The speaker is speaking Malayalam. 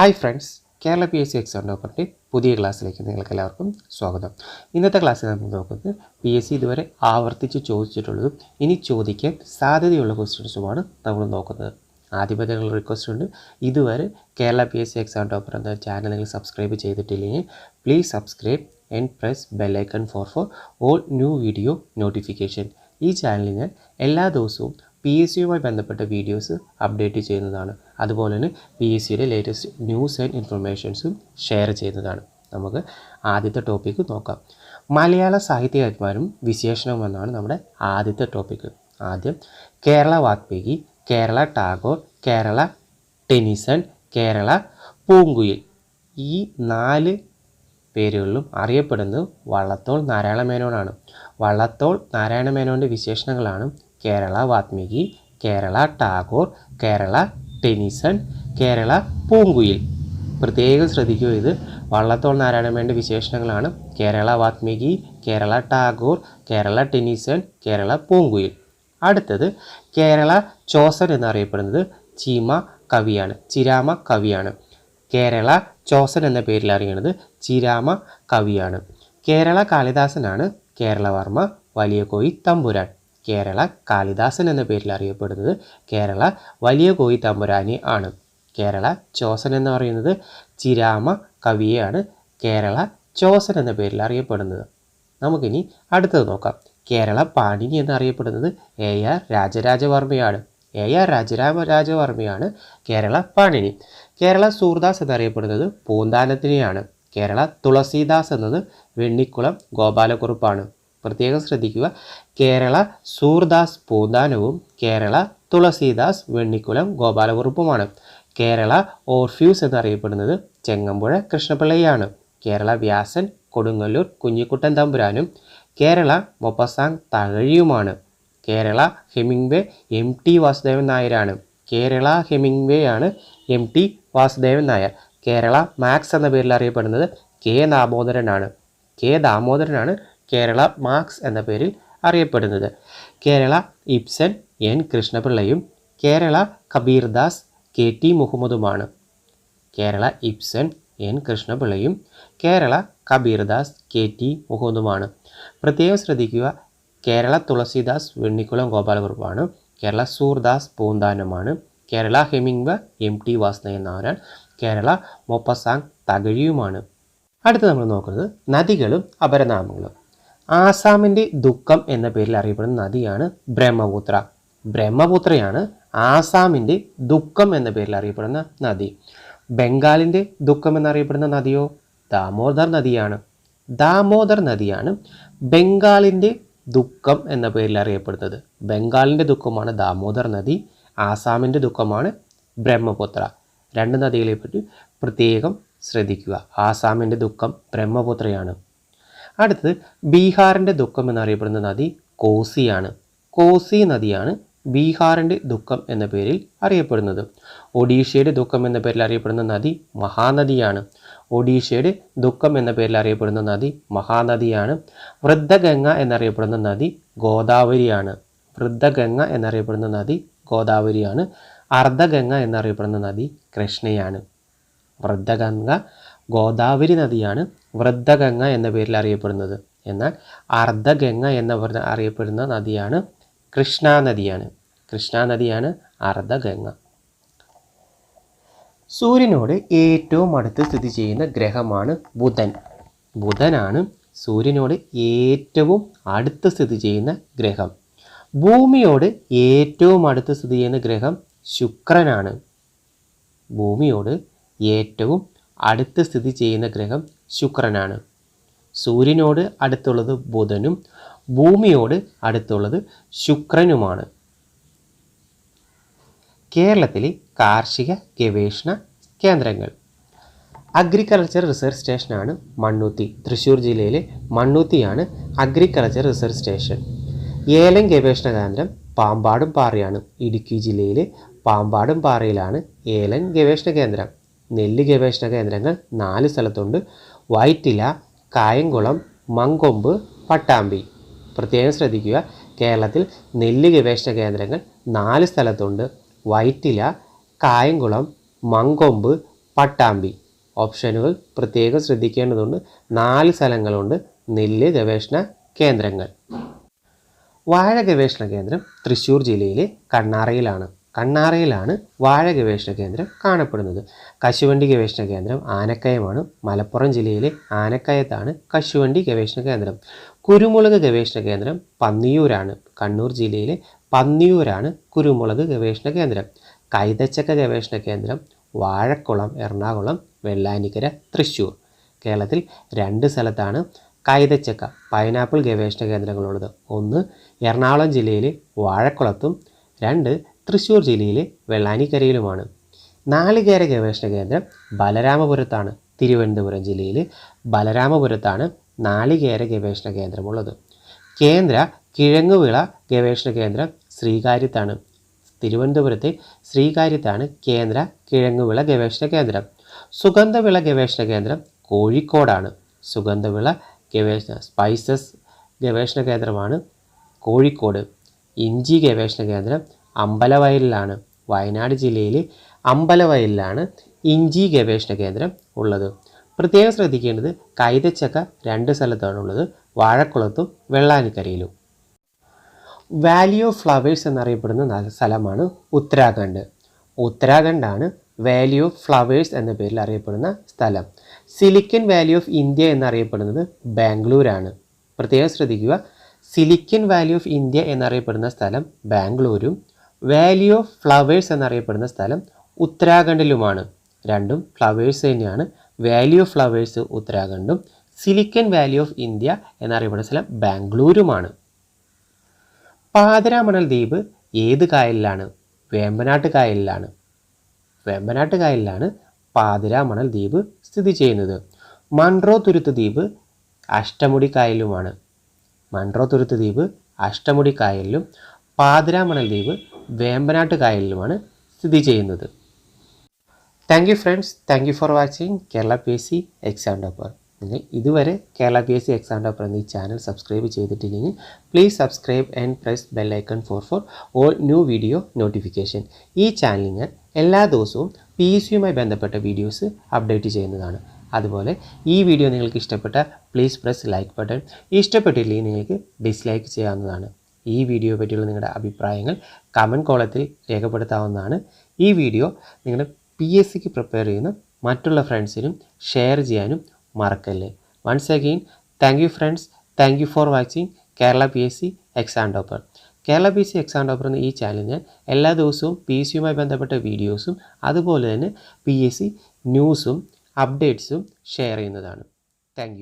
Hi friends Kerala P S C exam ഡോക്ടറിന്റെ പുതിയ ക്ലാസ്സിലേക്ക് നിങ്ങൾക്ക് എല്ലാവർക്കും സ്വാഗതം. ഇന്നത്തെ ക്ലാസ്സിൽ നമ്മൾ നോക്കുന്നത് പി എസ് സി ഇതുവരെ ആവർത്തിച്ച് ചോദിച്ചിട്ടുള്ളതും ഇനി ചോദിക്കാൻ സാധ്യതയുള്ള ക്വസ്റ്റ്യൻസുമാണ് നമ്മൾ നോക്കുന്നത്. ആദ്യമേ നിങ്ങൾ റിക്വസ്റ്റ് ഉണ്ട്. ഇതുവരെ Kerala P S C exam topper എന്ന ചാനൽ നിങ്ങൾ സബ്സ്ക്രൈബ് ചെയ്തിട്ടില്ലെങ്കിൽ please subscribe and press bell icon for for all new video notification ഈ ചാനലിൽ ഞാൻ എല്ലാ ദിവസവും പി എസ് സിയുമായി ബന്ധപ്പെട്ട വീഡിയോസ് അപ്ഡേറ്റ് ചെയ്യുന്നതാണ്. അതുപോലെ തന്നെ പി എസ് സിയുടെ ലേറ്റസ്റ്റ് ന്യൂസ് ആൻഡ് ഇൻഫർമേഷൻസും ഷെയർ ചെയ്യുന്നതാണ്. നമുക്ക് ആദ്യത്തെ ടോപ്പിക്ക് നോക്കാം. മലയാള സാഹിത്യകാരന്മാരും വിശേഷണവും എന്നാണ് നമ്മുടെ ആദ്യത്തെ ടോപ്പിക്ക് ആദ്യം കേരള വാഗ്മീകി കേരള ടാഗോർ കേരള ടെനിസൺ കേരള പൂങ്കുയിൽ. ഈ നാല് പേരുകളിലും അറിയപ്പെടുന്നത് വള്ളത്തോൾ നാരായണ മേനോനാണ് വള്ളത്തോൾ നാരായണ മേനോന്റെ വിശേഷണങ്ങളാണ് കേരള വാത്മീകി കേരള ടാഗോർ കേരള ടെനിസൺ കേരള പൂങ്കുയിൽ. പ്രത്യേകം ശ്രദ്ധിക്കുക ഇത്. വള്ളത്തോൾ നാരായണമേന്റെ വിശേഷണങ്ങളാണ്. കേരള വാത്മീകി കേരള ടാഗോർ കേരള ടെനിസൺ കേരള പൂങ്കുയിൽ. അടുത്തത് കേരള ചോസൻ എന്നറിയപ്പെടുന്നത് ചീമ കവിയാണ് ചിരാമ കവിയാണ്. കേരള ചോസൻ എന്ന പേരിൽ അറിയുന്നത് ചിരാമ കവിയാണ്. കേരള കാളിദാസനാണ് കേരളവർമ്മ വലിയ കോയി തമ്പുരാൻ. കേരള കാളിദാസൻ എന്ന പേരിൽ അറിയപ്പെടുന്നത് കേരള വലിയ കോയി തമ്പുരാനെ ആണ്. കേരള ചോസൻ എന്ന് പറയുന്നത് ചിരാമ കവിയെയാണ് കേരള ചോസൻ എന്ന പേരിൽ അറിയപ്പെടുന്നത്. നമുക്കിനി അടുത്തത് നോക്കാം. കേരള പാണിനി എന്നറിയപ്പെടുന്നത് എ ആർ രാജരാജവർമ്മയാണ്. എ ആർ രാജരാമ രാജവർമ്മയാണ് കേരള പാണിനി കേരള സൂർദാസ് എന്നറിയപ്പെടുന്നത് പൂന്താനത്തിനെയാണ്. കേരള തുളസീദാസ് എന്നത് വെണ്ണിക്കുളം ഗോപാലക്കുറുപ്പാണ്. പ്രത്യേകം ശ്രദ്ധിക്കുക. കേരള സൂർദാസ് പൂന്താനവും കേരള തുളസീദാസ് വെണ്ണിക്കുലം ഗോപാലകുറുപ്പുമാണ്. കേരള ഓർഫ്യൂസ് എന്നറിയപ്പെടുന്നത് ചെങ്ങമ്പുഴ കൃഷ്ണപിള്ളയാണ്. കേരള വ്യാസൻ കൊടുങ്ങല്ലൂർ കുഞ്ഞിക്കുട്ടൻ തമ്പുരാനും Kerala Maupassant തകഴിയുമാണ്. Kerala Hemingway M T Vasudevan നായരാണ്. കേരള ഹെമിംഗ്വേ ആണ് M T Vasudevan Nair. Kerala Marx എന്ന പേരിൽ അറിയപ്പെടുന്നത് കെ ദാമോദരനാണ് കെ ദാമോദരനാണ് കേരള മാർക്സ് എന്ന പേരിൽ അറിയപ്പെടുന്നത്. കേരള ഇബ്സൻ എൻ കൃഷ്ണപിള്ളയും കേരള കബീർദാസ് കെ ടി മുഹമ്മദുമാണ്. കേരള ഇബ്സൻ എൻ കൃഷ്ണപിള്ളയും കേരള കബീർദാസ് കെ ടി മുഹമ്മദുമാണ്. പ്രത്യേകം ശ്രദ്ധിക്കുക കേരള തുളസിദാസ് വെണ്ണിക്കുളം ഗോപാലകുറുപ്പാണ് Kerala Surdas പൂന്താനമാണ് Kerala Hemingway M T Vasudevan നായരാൻ Kerala Maupassant തകഴിയുമാണ്. അടുത്ത് നമ്മൾ നോക്കുന്നത് നദികളും അപരനാമങ്ങളും. ആസാമിന്റെ ദുഃഖം എന്ന പേരിൽ അറിയപ്പെടുന്ന നദിയാണ് ബ്രഹ്മപുത്ര. ബ്രഹ്മപുത്രയാണ് ആസാമിന്റെ ദുഃഖം എന്ന പേരിൽ അറിയപ്പെടുന്ന നദി. ബംഗാളിന്റെ ദുഃഖം എന്നറിയപ്പെടുന്ന നദിയോ? ദാമോദർ നദിയാണ്. ദാമോദർ നദിയാണ് ബംഗാളിന്റെ ദുഃഖം എന്ന പേരിൽ അറിയപ്പെടുന്നത്. ബംഗാളിന്റെ ദുഃഖമാണ് ദാമോദർ നദി ആസാമിന്റെ ദുഃഖമാണ് ബ്രഹ്മപുത്ര. രണ്ട് നദികളെ പറ്റി പ്രത്യേകം ശ്രദ്ധിക്കുക. ആസാമിന്റെ ദുഃഖം ബ്രഹ്മപുത്രയാണ്. അടുത്തത് ബീഹാറിന്റെ ദുഃഖം എന്നറിയപ്പെടുന്ന നദി കോസിയാണ്. കോസി നദിയാണ് ബീഹാറിന്റെ ദുഃഖം എന്ന പേരിൽ അറിയപ്പെടുന്നത്. ഒഡീഷയുടെ ദുഃഖം എന്ന പേരിൽ അറിയപ്പെടുന്ന നദി മഹാനദിയാണ്. ഒഡീഷയുടെ ദുഃഖം എന്ന പേരിൽ അറിയപ്പെടുന്ന നദി മഹാനദിയാണ്. വൃദ്ധഗംഗ എന്നറിയപ്പെടുന്ന നദി ഗോദാവരിയാണ്. വൃദ്ധഗംഗ എന്നറിയപ്പെടുന്ന നദി ഗോദാവരിയാണ്. അർദ്ധഗംഗ എന്നറിയപ്പെടുന്ന നദി കൃഷ്ണയാണ്. വൃദ്ധഗംഗ ഗോദാവരി നദിയാണ് വൃദ്ധഗംഗ എന്ന പേരിൽ അറിയപ്പെടുന്നത്. എന്നാൽ അർദ്ധഗംഗ എന്ന അറിയപ്പെടുന്ന നദിയാണ് കൃഷ്ണ നദിയാണ്. കൃഷ്ണ നദിയാണ് അർദ്ധഗംഗ. സൂര്യനോട് ഏറ്റവും അടുത്ത് സ്ഥിതി ചെയ്യുന്ന ഗ്രഹമാണ് ബുധൻ. ബുധനാണ് സൂര്യനോട് ഏറ്റവും അടുത്ത് സ്ഥിതി ചെയ്യുന്ന ഗ്രഹം. ഭൂമിയോട് ഏറ്റവും അടുത്ത് സ്ഥിതി ചെയ്യുന്ന ഗ്രഹം ശുക്രനാണ്. ഭൂമിയോട് ഏറ്റവും അടുത്ത് സ്ഥിതി ചെയ്യുന്ന ഗ്രഹം ശുക്രനാണ്. സൂര്യനോട് അടുത്തുള്ളത് ബുധനും ഭൂമിയോട് അടുത്തുള്ളത് ശുക്രനുമാണ്. കേരളത്തിലെ കാർഷിക ഗവേഷണ കേന്ദ്രങ്ങൾ. അഗ്രികൾച്ചർ റിസർച്ച് സ്റ്റേഷനാണ് മണ്ണൂത്തി. തൃശ്ശൂർ ജില്ലയിലെ മണ്ണൂത്തിയാണ് അഗ്രികൾച്ചർ റിസർച്ച് സ്റ്റേഷൻ. ഏലം ഗവേഷണ കേന്ദ്രം പാമ്പാടും പാറയാണ് ഇടുക്കി ജില്ലയിലെ പാമ്പാടും പാറയിലാണ് ഏലം ഗവേഷണ കേന്ദ്രം. നെല്ല് ഗവേഷണ കേന്ദ്രങ്ങൾ നാല് സ്ഥലത്തുണ്ട്. വൈറ്റില കായംകുളം മങ്കൊമ്പ് പട്ടാമ്പി. പ്രത്യേകം ശ്രദ്ധിക്കുക കേരളത്തിൽ നെല്ല് ഗവേഷണ കേന്ദ്രങ്ങൾ നാല് സ്ഥലത്തുണ്ട്. വൈറ്റില കായംകുളം മങ്കൊമ്പ് പട്ടാമ്പി. ഓപ്ഷനുകൾ പ്രത്യേകം ശ്രദ്ധിക്കേണ്ടതുണ്ട്. നാല് സ്ഥലങ്ങളുണ്ട് നെല്ല് ഗവേഷണ കേന്ദ്രങ്ങൾ. വാഴ ഗവേഷണ കേന്ദ്രം തൃശ്ശൂർ ജില്ലയിലെ കണ്ണാറയിലാണ്. കണ്ണാറയിലാണ് വാഴ ഗവേഷണ കേന്ദ്രം കാണപ്പെടുന്നത്. കശുവണ്ടി ഗവേഷണ കേന്ദ്രം ആനക്കയമാണ്. മലപ്പുറം ജില്ലയിലെ ആനക്കയത്താണ് കശുവണ്ടി ഗവേഷണ കേന്ദ്രം. കുരുമുളക് ഗവേഷണ കേന്ദ്രം പന്നിയൂരാണ്. കണ്ണൂർ ജില്ലയിലെ പന്നിയൂരാണ് കുരുമുളക് ഗവേഷണ കേന്ദ്രം. കൈതച്ചക്ക ഗവേഷണ കേന്ദ്രം വാഴക്കുളം എറണാകുളം വെള്ളാനിക്കര തൃശ്ശൂർ. കേരളത്തിൽ രണ്ട് സ്ഥലത്താണ് കൈതച്ചക്ക പൈനാപ്പിൾ ഗവേഷണ കേന്ദ്രങ്ങളുള്ളത്. ഒന്ന് എറണാകുളം ജില്ലയിലെ വാഴക്കുളത്തും രണ്ട് തൃശ്ശൂർ ജില്ലയിലെ വെള്ളാനിക്കരയിലുമാണ്. നാളികേര ഗവേഷണ കേന്ദ്രം ബലരാമപുരത്താണ്. തിരുവനന്തപുരം ജില്ലയിലെ ബലരാമപുരത്താണ് നാളികേര ഗവേഷണ കേന്ദ്രമുള്ളത്. കേന്ദ്ര കിഴങ്ങുവിള ഗവേഷണ കേന്ദ്രം ശ്രീകാര്യത്താണ്. തിരുവനന്തപുരത്തെ ശ്രീകാര്യത്താണ് കേന്ദ്ര കിഴങ്ങുവിള ഗവേഷണ കേന്ദ്രം. സുഗന്ധവിള ഗവേഷണ കേന്ദ്രം കോഴിക്കോടാണ്. സുഗന്ധവിള ഗവേഷണ സ്പൈസസ് ഗവേഷണ കേന്ദ്രമാണ് കോഴിക്കോട്. ഇഞ്ചി ഗവേഷണ കേന്ദ്രം അമ്പലവയലിലാണ് വയനാട് ജില്ലയിൽ അമ്പലവയലിലാണ് ഇഞ്ചി ഗവേഷണ കേന്ദ്രം ഉള്ളത്. പ്രത്യേകം ശ്രദ്ധിക്കേണ്ടത് കൈതച്ചക്ക രണ്ട് സ്ഥലത്താണുള്ളത് വാഴക്കുളത്തും വെള്ളാനിക്കരയിലും. വാലി ഓഫ് ഫ്ലവേഴ്സ് എന്നറിയപ്പെടുന്ന സ്ഥലമാണ് ഉത്തരാഖണ്ഡ്. ഉത്തരാഖണ്ഡാണ് വാലി ഓഫ് ഫ്ലവേഴ്സ് എന്ന പേരിൽ അറിയപ്പെടുന്ന സ്ഥലം. സിലിക്കൻ വാലി ഓഫ് ഇന്ത്യ എന്നറിയപ്പെടുന്നത് ബാംഗ്ലൂരാണ്. പ്രത്യേകം ശ്രദ്ധിക്കുക സിലിക്കൻ വാലി ഓഫ് ഇന്ത്യ എന്നറിയപ്പെടുന്ന സ്ഥലം ബാംഗ്ലൂരും വാലി ഓഫ് ഫ്ലവേഴ്സ് എന്നറിയപ്പെടുന്ന സ്ഥലം ഉത്തരാഖണ്ഡിലുമാണ്. രണ്ടും ഫ്ലവേഴ്സ് തന്നെയാണ്. വാലി ഓഫ് ഫ്ലവേഴ്സ് ഉത്തരാഖണ്ഡും സിലിക്കൻ വാലി ഓഫ് ഇന്ത്യ എന്നറിയപ്പെടുന്ന സ്ഥലം ബാംഗ്ലൂരുമാണ്. പാതരാമണൽ ദ്വീപ് ഏത് കായലിലാണ്? വേമ്പനാട്ട് കായലിലാണ്. വേമ്പനാട്ട് കായലിലാണ് പാതിരാമണൽ ദ്വീപ് സ്ഥിതി ചെയ്യുന്നത്. മൺട്രോ തുരുത്ത് ദ്വീപ് അഷ്ടമുടി കായലുമാണ് മൺട്രോ തുരുത്ത് ദ്വീപ് അഷ്ടമുടി കായലിലും പാതിരാമണൽ ദ്വീപ് വേമ്പനാട്ട് കായലിലുമാണ് സ്ഥിതി ചെയ്യുന്നത്. Thank you friends thank you for watching Kerala P S C exam topper നിങ്ങൾ ഇതുവരെ Kerala P S C exam topper എന്നീ ചാനൽ സബ്സ്ക്രൈബ് ചെയ്തിട്ടില്ലെങ്കിൽ please subscribe and press bell icon for for all new video notification ഈ ചാനലിൽ ഞാൻ എല്ലാ ദിവസവും പി എസ് സിയുമായി ബന്ധപ്പെട്ട വീഡിയോസ് അപ്ഡേറ്റ് ചെയ്യുന്നതാണ്. അതുപോലെ ഈ വീഡിയോ നിങ്ങൾക്ക് ഇഷ്ടപ്പെട്ട പ്ലീസ് പ്രസ് ലൈക്ക് ബട്ടൺ ഇഷ്ടപ്പെട്ടില്ലെങ്കിൽ നിങ്ങൾക്ക് ഡിസ്ലൈക്ക് ചെയ്യാവുന്നതാണ്. ഈ വീഡിയോ പറ്റിയുള്ള നിങ്ങളുടെ അഭിപ്രായങ്ങൾ കമന്റ് കോളത്തിൽ രേഖപ്പെടുത്താവുന്നതാണ്. ഈ വീഡിയോ നിങ്ങളുടെ പി എസ് സിക്ക് പ്രിപ്പയർ ചെയ്യുന്ന മറ്റുള്ള ഫ്രണ്ട്സിനും ഷെയർ ചെയ്യാനും മറക്കല്ലേ. Once again thank you friends thank you for watching Kerala P S C exam topper Kerala P C exam topper എന്ന ഈ ചാനൽ ഞാൻ എല്ലാ ദിവസവും പി എസ് സിയുമായി ബന്ധപ്പെട്ട വീഡിയോസും അതുപോലെ തന്നെ പി എസ് സി ന്യൂസും അപ്ഡേറ്റ്സും ഷെയർ ചെയ്യുന്നതാണ്. താങ്ക്